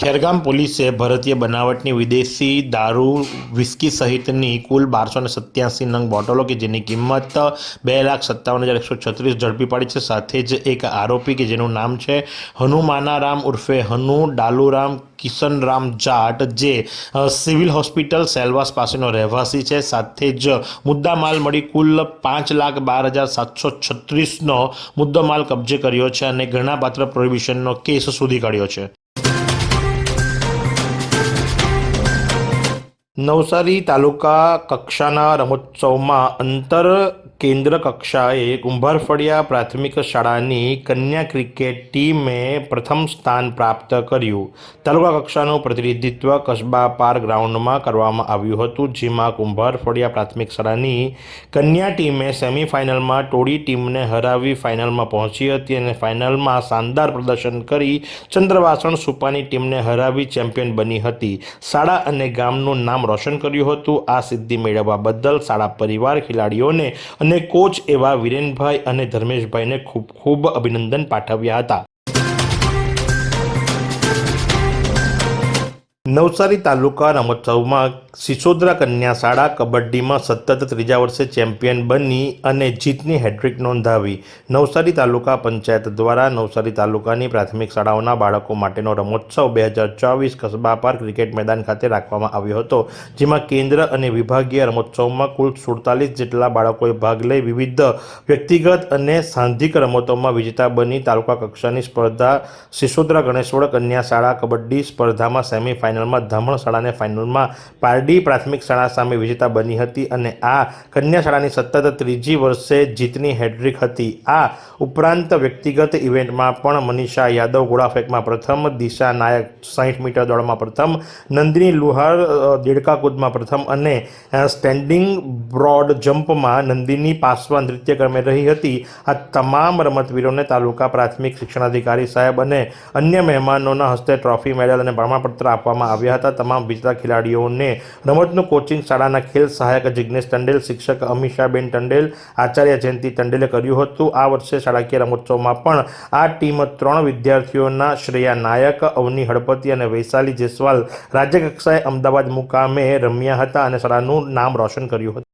ખેરગામ પોલીસે ભારતીય બનાવટની વિદેશી દારૂ વિસ્કી સહિતની કુલ બારસો ને સત્યાસી નંગ બોટલો કે જેની કિંમત બે લાખ સત્તાવન હજાર એકસો છત્રીસ ઝડપી પાડી છે. સાથે જ એક આરોપી કે જેનું નામ છે હનુમાનારામ ઉર્ફે હનુ ડાલુરામ કિશનરામ જાટ, જે સિવિલ હોસ્પિટલ સેલવાસ પાસેનો રહેવાસી છે. સાથે જ મુદ્દામાલ મળી કુલ પાંચ લાખ બાર હજાર સાતસો છત્રીસનો મુદ્દામાલ કબજે કર્યો છે અને ઘણા પાત્ર પ્રોહિબિશનનો કેસ શોધી કાઢ્યો છે. નવસારી તાલુકા કક્ષાના રમોત્સવમાં અંતર કેન્દ્ર કક્ષાએ કુંભારફળિયા પ્રાથમિક શાળાની કન્યા ક્રિકેટ ટીમે પ્રથમ સ્થાન પ્રાપ્ત કર્યું. તાલુકા કક્ષાનું પ્રતિનિધિત્વ કસ્બા પાર ગ્રાઉન્ડમાં કરવામાં આવ્યું હતું, જેમાં કુંભારફળિયા પ્રાથમિક શાળાની કન્યા ટીમે સેમિફાઇનલમાં ટોળી ટીમને હરાવી ફાઇનલમાં પહોંચી હતી અને ફાઇનલમાં શાનદાર પ્રદર્શન કરી ચંદ્રવાસણ સુપાની ટીમને હરાવી ચેમ્પિયન બની હતી. શાળા અને ગામનું નામ રોશન કર્યું હતું. આ સિદ્ધિ મેળવવા બદલ શાળા પરિવાર, ખેલાડીઓને અને કોચ એવા વિરેનભાઈ અને ધર્મેશભાઈને ખૂબ ખૂબ અભિનંદન પાઠવ્યા હતા. નવસારી તાલુકા રમોત્સવમાં સિસોદરા કન્યા શાળા કબડ્ડીમાં સતત ત્રીજા વર્ષે ચેમ્પિયન બની અને જીતની હેટ્રિક નોંધાવી. નવસારી તાલુકા પંચાયત દ્વારા નવસારી તાલુકાની પ્રાથમિક શાળાઓના બાળકો માટેનો રમોત્સવ બે હજાર ચોવીસ કસબા પાર ક્રિકેટ મેદાન ખાતે રાખવામાં આવ્યો હતો, જેમાં કેન્દ્ર અને વિભાગીય રમોત્સવમાં કુલ સુડતાલીસ જેટલા બાળકોએ ભાગ લઈ વિવિધ વ્યક્તિગત અને સાંધિક રમતોમાં વિજેતા બની તાલુકા કક્ષાની સ્પર્ધા સિસોદરા ગણેશવડ કન્યા શાળા કબડ્ડી સ્પર્ધામાં સેમિફાઇનલમાં ધામણ શાળાને ફાઇનલમાં પારડી પ્રાથમિક શાળા સામે વિજેતા બની હતી અને આ કન્યા શાળાની સતત ત્રીજી વર્ષે જીતની હેડ્રિક હતી. આ ઉપરાંત વ્યક્તિગત ઇવેન્ટમાં પણ મનીષા યાદવ ગોળાફેંકમાં પ્રથમ, દિશા નાયક સાહીઠ મીટર દોડમાં પ્રથમ, નંદિની લુહાર દેડકા કૂદમાં પ્રથમ અને સ્ટેન્ડિંગ બ્રોડ જમ્પમાં નંદિની પાસવાન નૃત્ય ક્રમે રહી હતી. આ તમામ રમતવીરોને તાલુકા પ્રાથમિક શિક્ષણાધિકારી સાહેબ અને અન્ય મહેમાનોના હસ્તે ટ્રોફી મેડલ અને પ્રમાણપત્ર આપવામાં આવ્યા હતા. તમામ વિજેતા ખેલાડીઓને રમતનું કોચિંગ શાળાના ખેલ સહાયક જિજ્ઞેશ ટંડેલ, શિક્ષક અમિષાબેન ટંડેલ, આચાર્ય જયંતિ ટંડેલે કર્યું હતું. આ વર્ષે શાળાકીય રમોત્સવમાં પણ આ ટીમ ત્રણ વિદ્યાર્થીઓના શ્રેયા નાયક, અવની હળપતિ અને વૈશાલી જયસ્વાલ રાજ્યકક્ષાએ અમદાવાદ મુકામે રમ્યા હતા અને શાળાનું નામ રોશન કર્યું હતું.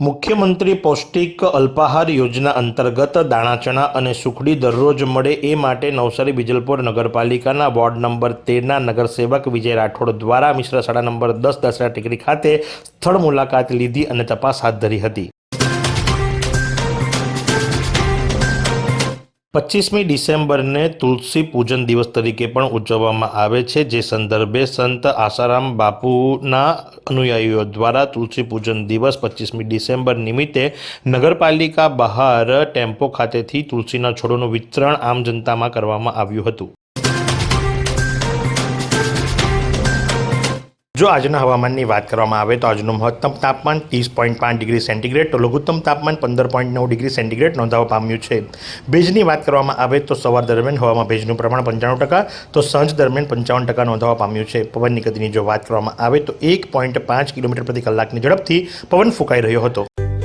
મુખ્યમંત્રી પૌષ્ટિક અલ્પાહાર યોજના અંતર્ગત દાણાચણા અને સુખડી દરરોજ મળે એ માટે નવસારી વિજલપુર નગરપાલિકાના વોર્ડ નંબર તેરના નગરસેવક વિજય રાઠોડ દ્વારા મિશ્ર શાળા નંબર દસ દસરા ટેકરી ખાતે સ્થળ મુલાકાત લીધી અને તપાસ હાથ ધરી હતી. પચીસમી ડિસેમ્બરને તુલસી પૂજન દિવસ તરીકે પણ ઉજવવામાં આવે છે, જે સંદર્ભે સંત આસારામ બાપુના અનુયાયીઓ દ્વારા તુલસી પૂજન દિવસ પચીસમી ડિસેમ્બર નિમિત્તે નગરપાલિકા બહાર ટેમ્પો ખાતેથી તુલસીના છોડોનું વિતરણ આમ જનતામાં કરવામાં આવ્યું હતું. જો આજના હવામાનની વાત કરવામાં આવે તો આજનું મહત્તમ તાપમાન ત્રીસ પોઈન્ટ પાંચ ડિગ્રી સેન્ટીગ્રેડ તો લઘુત્તમ તાપમાન પંદર પોઈન્ટ નવ ડિગ્રી સેન્ટીગ્રેડ નોંધાવા પામ્યું છે. ભેજની વાત કરવામાં આવે તો સવાર દરમિયાન હવામાં ભેજનું પ્રમાણ પંચાણું ટકા, તો સાંજ દરમિયાન પંચાવન ટકા નોંધાવા પામ્યું છે. પવનની ગતિની જો વાત કરવામાં આવે તો એક પોઈન્ટ પાંચ કિલોમીટર પ્રતિ કલાકની ઝડપથી પવન ફૂંકાઈ રહ્યો હતો.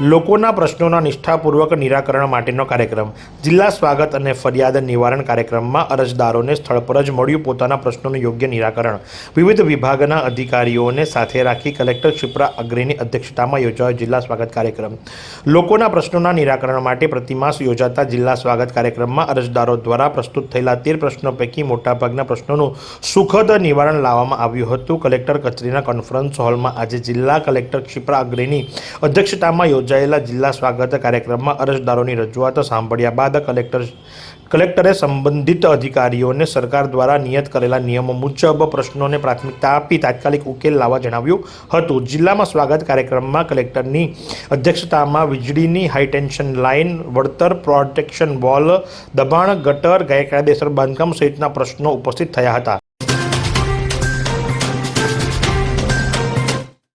લોકોના પ્રશ્નોના નિષ્ઠાપૂર્વક નિરાકરણ માટેનો કાર્યક્રમ. જિલ્લા સ્વાગત અને ફરિયાદ નિવારણ કાર્યક્રમમાં અરજદારોને સ્થળ પર જ મળ્યું પોતાના પ્રશ્નોનું યોગ્ય નિરાકરણ. વિવિધ વિભાગના અધિકારીઓને સાથે રાખી કલેક્ટર ક્ષિપ્રા અગ્રેની અધ્યક્ષતામાં યોજાયો જિલ્લા સ્વાગત કાર્યક્રમ. લોકોના પ્રશ્નોના નિરાકરણ માટે પ્રતિમાસ યોજાતા જિલ્લા સ્વાગત કાર્યક્રમમાં અરજદારો દ્વારા પ્રસ્તુત થયેલા તેર પ્રશ્નો પૈકી મોટાભાગના પ્રશ્નોનું સુખદ નિવારણ લાવવામાં આવ્યું હતું. કલેક્ટર કચેરીના કોન્ફરન્સ હોલમાં આજે જિલ્લા કલેક્ટર ક્ષિપ્રા અગ્રેની અધ્યક્ષતામાં યોજાયેલ યોજાયેલા જિલ્લા સ્વાગત કાર્યક્રમમાં અરજદારોની રજૂઆતો સાંભળ્યા બાદ કલેક્ટર કલેક્ટરે સંબંધિત અધિકારીઓને સરકાર દ્વારા નિયત કરેલા નિયમો મુજબ પ્રશ્નોને પ્રાથમિકતા આપી તાત્કાલિક ઉકેલ લાવવા જણાવ્યું હતું. જિલ્લામાં સ્વાગત કાર્યક્રમમાં કલેક્ટરની અધ્યક્ષતામાં વીજળીની હાઈટેન્શન લાઇન, વળતર પ્રોટેક્શન વોલ, દબાણ ગટર, ગેરકાયદેસર બાંધકામ સહિતના પ્રશ્નો ઉપસ્થિત થયા હતા.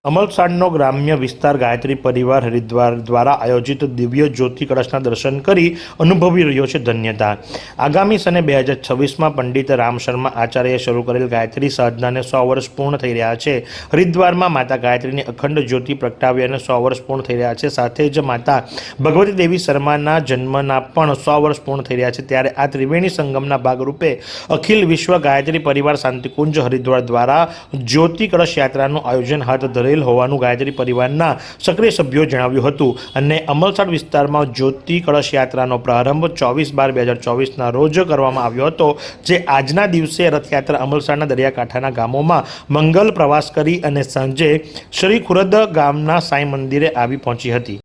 અમલસાડનો ગ્રામ્ય વિસ્તાર ગાયત્રી પરિવાર હરિદ્વાર દ્વારા આયોજિત દિવ્ય જ્યોતિ કળશના દર્શન કરી અનુભવી રહ્યો છે ધન્યતા. આગામી સને બે હજાર છવ્વીસમાં પંડિત રામ શર્મા આચાર્યએ શરૂ કરેલ ગાયત્રી સાધનાને સો વર્ષ પૂર્ણ થઈ રહ્યા છે. હરિદ્વારમાં માતા ગાયત્રીની અખંડ જ્યોતિ પ્રગટાવ્યાને સો વર્ષ પૂર્ણ થઈ રહ્યા છે. સાથે જ માતા ભગવતી દેવી શર્માના જન્મના પણ સો વર્ષ પૂર્ણ થઈ રહ્યા છે. ત્યારે આ ત્રિવેણી સંગમના ભાગરૂપે અખિલ વિશ્વ ગાયત્રી પરિવાર શાંતિકુંજ હરિદ્વાર દ્વારા જ્યોતિ કળશ યાત્રાનું આયોજન હાથ ધરેલ હોવાનું ગાયત્રી પરિવારના સક્રિય સભ્યોએ જણાવ્યું હતું. અને અમલસાડ વિસ્તારમાં જ્યોતિ કળશ યાત્રાનો પ્રારંભ ચોવીસ બાર બે હજાર ચોવીસના રોજ કરવામાં આવ્યો હતો, જે આજના દિવસે રથયાત્રા અમલસાડના દરિયાકાંઠાના ગામોમાં મંગલ પ્રવાસ કરી અને સાંજે શ્રી ખુરદ ગામના સાંઈ મંદિરે આવી પહોંચી હતી.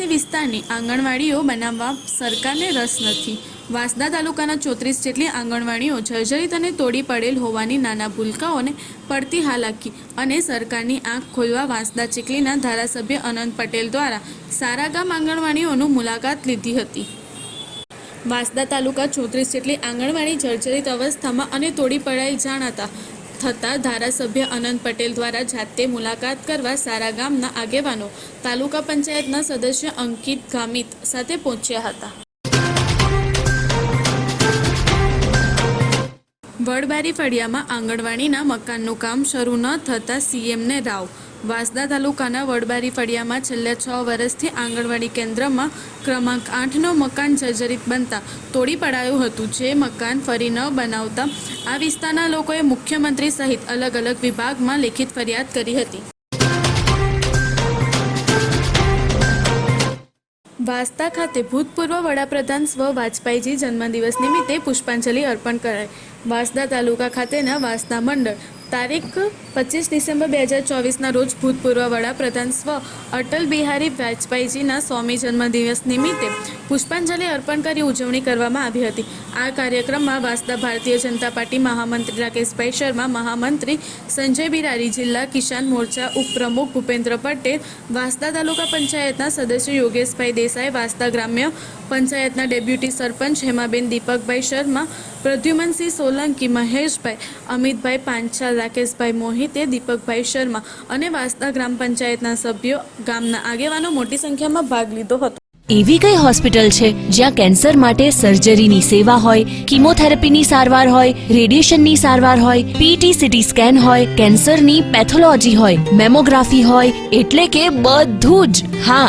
આદિવાસી વિસ્તારની આંગણવાડીઓ બનાવવા સરકારને રસ નથી. વાંસદા તાલુકાના ચોત્રીસ જેટલી આંગણવાડીઓ જર્જરિત અને તોડી પડેલ હોવાની નાના ભૂલકાઓને પડતી હાલાકી અને સરકારની આંખ ખોલવા વાંસદા ચીખલીના ધારાસભ્ય અનંત પટેલ દ્વારા સારાગામ આંગણવાડીઓનું મુલાકાત લીધી હતી. વાંસદા તાલુકા ચોત્રીસ જેટલી આંગણવાડી જર્જરિત અવસ્થામાં અને તોડી પડાઈ જાણાતા થતાં ધારાસભ્ય અનંત પટેલ દ્વારા જાતે મુલાકાત કરવા સારા ગામના આગેવાનો તાલુકા પંચાયતના સદસ્ય અંકિત ગામિત સાથે પહોંચ્યા હતા. વડબારી ફળિયામાં આંગણવાડીના મકાનનું કામ શરૂ ન થતાં સીએમને રાવ વાંસદા તાલુકાના વડબારી ફળિયામાં છેલ્લા છ વર્ષથી આંગણવાડી કેન્દ્રમાં ક્રમાંક આઠનો મકાન જર્જરિત બનતા તોડી પડાયું હતું. જે મકાન ફરી ન બનાવતા આ વિસ્તારના લોકોએ મુખ્યમંત્રી સહિત અલગ અલગ વિભાગમાં લેખિત ફરિયાદ કરી હતી. વાસ્તા ખાતે ભૂતપૂર્વ વડાપ્રધાન સ્વ વાજપેયીજી જન્મદિવસ નિમિત્તે પુષ્પાંજલિ અર્પણ કરાઈ. વાંસદા તાલુકા ખાતેના વાંસદા મંડળ તારીખ પચીસ ડિસેમ્બર બે હજાર ચોવીસના રોજ ભૂતપૂર્વ વડાપ્રધાન સ્વ અટલ બિહારી વાજપેયીજીના સ્વામી જન્મદિવસ નિમિત્તે પુષ્પાંજલિ અર્પણ કરી ઉજવણી કરવામાં આવી હતી. આ કાર્યક્રમમાં વાસદા ભારતીય જનતા પાર્ટી મહામંત્રી રાકેશભાઈ શર્મા, મહામંત્રી સંજય બિરારી, જિલ્લા કિસાન મોરચા ઉપપ્રમુખ ભૂપેન્દ્ર પટેલ, વાસદા તાલુકા પંચાયતના સદસ્ય યોગેશભાઈ દેસાઈ, વાસદા ગ્રામ્ય પંચાયતના ડેપ્યુટી સરપંચ હેમાબેન દીપકભાઈ શર્મા, પ્રદ્યુમનસિંહ સોલંકી, મહેશભાઈ, અમિતભાઈ પાંચાલ, રાકેશભાઈ મોહિતે, દીપકભાઈ શર્મા અને વાંસદા ગ્રામ પંચાયતના સભ્યો ગામના આગેવાનો મોટી સંખ્યામાં ભાગ લીધો હતો. એવી કઈ હોસ્પિટલ છે જ્યાં કેન્સર માટે સર્જરીની સેવા હોય, કિમોથેરાપીની સારવાર હોય, રેડિયેશનની સારવાર હોય પીટી સીટી સ્કેન હોય, કેન્સરની પેથોલોજી હોય, મેમોગ્રાફી હોય, એટલે કે બધું જ. હા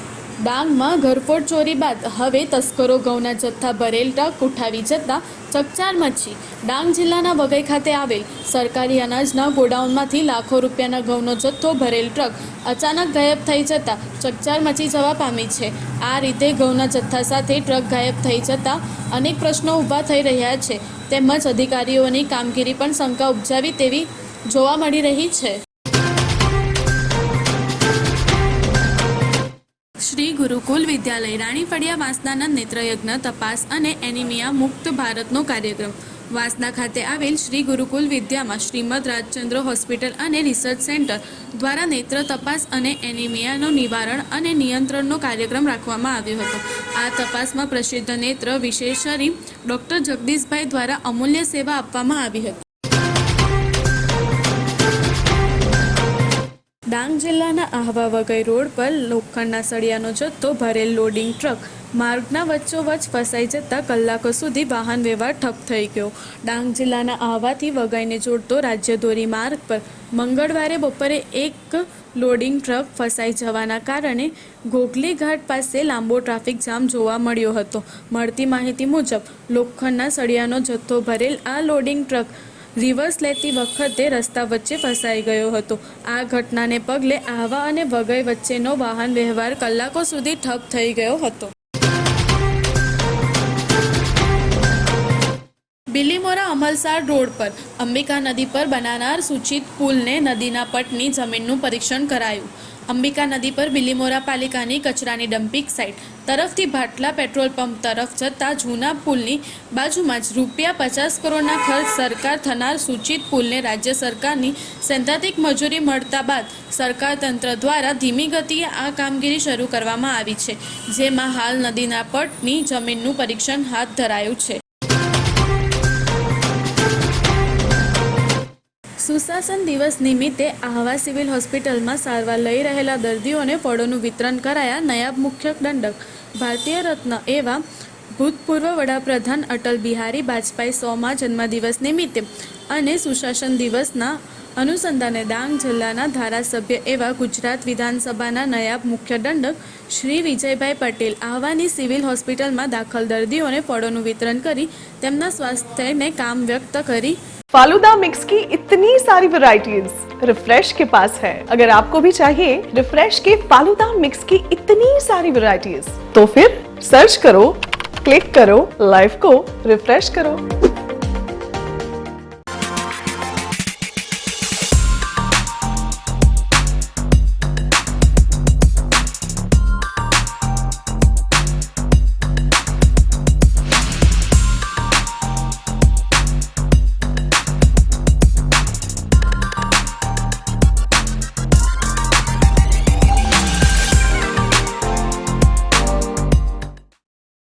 ડાંગમાં ઘરફોડ ચોરી બાદ હવે તસ્કરો ઘઉંના જથ્થા ભરેલ ટ્રક ઉઠાવી જતા ચકચાર મચી ડાંગ જિલ્લાના વઘઈ ખાતે આવેલ સરકારી અનાજના ગોડાઉનમાંથી લાખો રૂપિયાના ઘઉંનો જથ્થો ભરેલ ટ્રક અચાનક ગાયબ થઈ જતા ચકચાર મચી જવા પામી છે. આ રીતે ઘઉંના જથ્થા સાથે ટ્રક ગાયબ થઈ જતા અનેક પ્રશ્નો ઊભા થઈ રહ્યા છે. તેમજ અધિકારીઓની કામગીરી પણ શંકા ઉપજાવી તેવી જોવા મળી રહી છે. શ્રી ગુરુકુલ વિદ્યાલય રાણી ફળિયા વાંસદાના નેત્રયજ્ઞ, તપાસ અને એનિમિયા મુક્ત ભારતનો કાર્યક્રમ. વાંસદા ખાતે આવેલ શ્રી ગુરુકુલ વિદ્યામાં શ્રીમદ રાજચંદ્ર હોસ્પિટલ અને રિસર્ચ સેન્ટર દ્વારા નેત્ર તપાસ અને એનિમિયાનું નિવારણ અને નિયંત્રણનો કાર્યક્રમ રાખવામાં આવ્યો હતો. આ તપાસમાં પ્રસિદ્ધ નેત્ર વિશેષરી ડૉક્ટર જગદીશભાઈ દ્વારા અમૂલ્ય સેવા આપવામાં આવી હતી. ડાંગ જિલ્લાના આહવા વગઈ રોડ પર લોખંડના સળિયાનો જથ્થો ભરેલ લોડિંગ ટ્રક માર્ગના વચ્ચોવચ્ચ ફસાઈ જતા કલાકો સુધી વાહન વ્યવહાર ઠપ થઈ ગયો. ડાંગ જિલ્લાના આહવાથી વઘઈને જોડતો રાજ્ય માર્ગ પર મંગળવારે બપોરે એક લોડિંગ ટ્રક ફસાઈ જવાના કારણે ઘોઘલી ઘાટ પાસે લાંબો ટ્રાફિક જામ જોવા મળ્યો હતો. મળતી માહિતી મુજબ, લોખંડના સળિયાનો જથ્થો ભરેલ આ લોડિંગ ટ્રક રિવર્સ લેતી વખતે રસ્તા વચ્ચે ફસાઈ ગયો હતો. આ ઘટનાને પગલે આહવા અને વઘઈ વચ્ચેનો વાહન વ્યવહાર કલાકો સુધી ઠપ થઈ ગયો હતો. બિલીમોરા અમલસાડ રોડ પર અંબિકા નદી પર બનાનાર સૂચિત પુલને નદીના પટની જમીનનું પરીક્ષણ કરાયું. અંબિકા નદી પર બિલીમોરા પાલિકાની કચરાની ડમ્પિંગ સાઇટ. તરફથી ભાટલા પેટ્રોલ પંપ તરફ જતા જૂના પુલની બાજુમાં જ રૂપિયા પચાસ કરોડના ખર્ચ સરકાર થનાર સૂચિત પુલને રાજ્ય સરકારની સૈદ્ધાંતિક મજૂરી મળતા બાદ સરકાર તંત્ર દ્વારા ધીમી ગતિએ આ કામગીરી શરૂ કરવામાં આવી છે, જેમાં હાલ નદીના પટની જમીનનું પરીક્ષણ હાથ ધરાયું છે. સુશાસન દિવસ નિમિત્તે આહવા સિવિલ હોસ્પિટલમાં સારવાર લઈ રહેલા દર્દીઓને ફળોનું વિતરણ કરાયા નાયબ મુખ્ય દંડક. ભારતીય રત્ન એવા ભૂતપૂર્વ વડાપ્રધાન અટલ બિહારી વાજપેયી સોમા જન્મદિવસ નિમિત્તે અને સુશાસન દિવસના અનુસંધાને ડાંગ જિલ્લાના ધારાસભ્ય એવા ગુજરાત વિધાનસભાના નાયબ મુખ્ય દંડક શ્રી વિજયભાઈ પટેલ આહવાની સિવિલ હોસ્પિટલમાં દાખલ દર્દીઓને ફળોનું વિતરણ કરી તેમના સ્વાસ્થ્યને કામ વ્યક્ત કરી फालूदा मिक्स की इतनी सारी वैरायटीज रिफ्रेश के पास है अगर आपको भी चाहिए रिफ्रेश के फालूदा मिक्स की इतनी सारी वैरायटीज तो फिर सर्च करो क्लिक करो लाइफ को रिफ्रेश करो